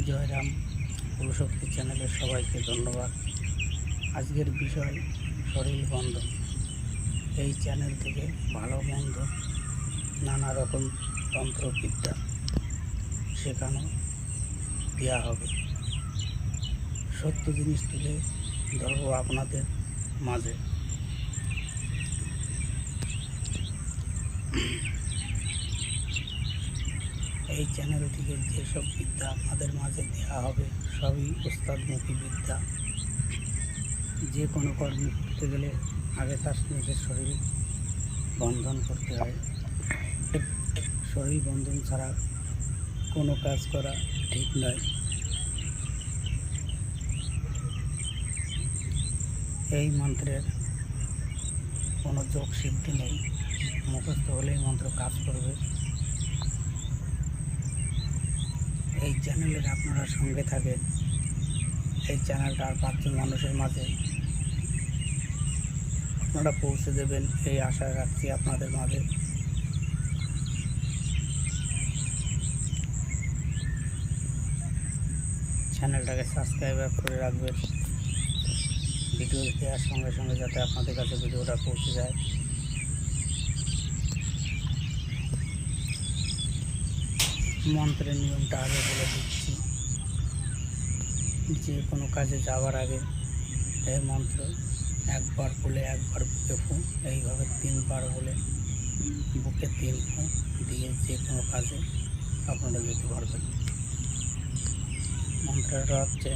জয়রাম পুরুষক্তি চ্যানেলের সবাইকে ধন্যবাদ। আজকের বিষয়, শরীর বন্ধন এই চ্যানেল থেকে ভালো, মন্দ, নানা রকম তন্ত্রবিদ্যা শেখানো দেওয়া হবে। সত্য জিনিস তুলে ধরবো আপনাদের মাঝে। এই চ্যানেল থেকে যেসব বিদ্যা আপনাদের মাঝে দেওয়া হবে, সবই উস্তাদমুখী বিদ্যা। যে কোনো কর্ম করতে গেলে আগে তার নিজের শরীর বন্ধন করতে হয়। শরীর বন্ধন ছাড়া কোনো কাজ করা ঠিক নয়। এই মন্ত্রের কোনো যোগ সিদ্ধি নেই। মুখস্থ হলেই মন্ত্র কাজ করবে। এই চ্যানেলের আপনারা সঙ্গে থাকেন। এই চ্যানেলটা আর পাঁচজন মানুষের মাঝে। আপনারা পৌঁছে দেবেন, এই আশা রাখছি আপনাদের মাঝে। চ্যানেলটাকে সাবস্ক্রাইব করে রাখবেন। ভিডিও দেওয়ার সঙ্গে সঙ্গে যাতে আপনাদের কাছে ভিডিওটা পৌঁছে যায়। মন্ত্রের নিয়মটা আগে বলে দিচ্ছি। যে কোনো কাজে যাওয়ার আগে এই মন্ত্র একবার বলে একবার বুকে ফু এইভাবে তিনবার বলে বুকে তিন ফু দিয়ে যে কোনো কাজে আপনারা যেতে পারবেন। মন্ত্রটা হচ্ছে,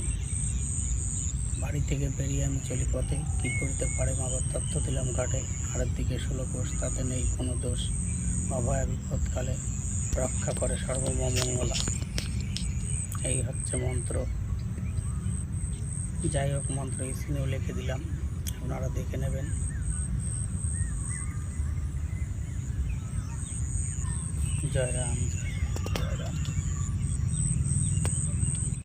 বাড়ি থেকে বেরিয়ে আমি চলি পথে কী করতে পারে আবার তথ্য দিলাম ঘাটে। আরের দিকে ষোলো কোষ তাতে নেই কোনো দোষ। অভয় বিপদকালে রক্ষা করে সর্বমঙ্গলা। এই হচ্ছে মন্ত্র। যাই হোক, মন্ত্র স্ক্রিনেও লিখে দিলাম। আপনারা দেখে নেবেন। জয় রাম, জয়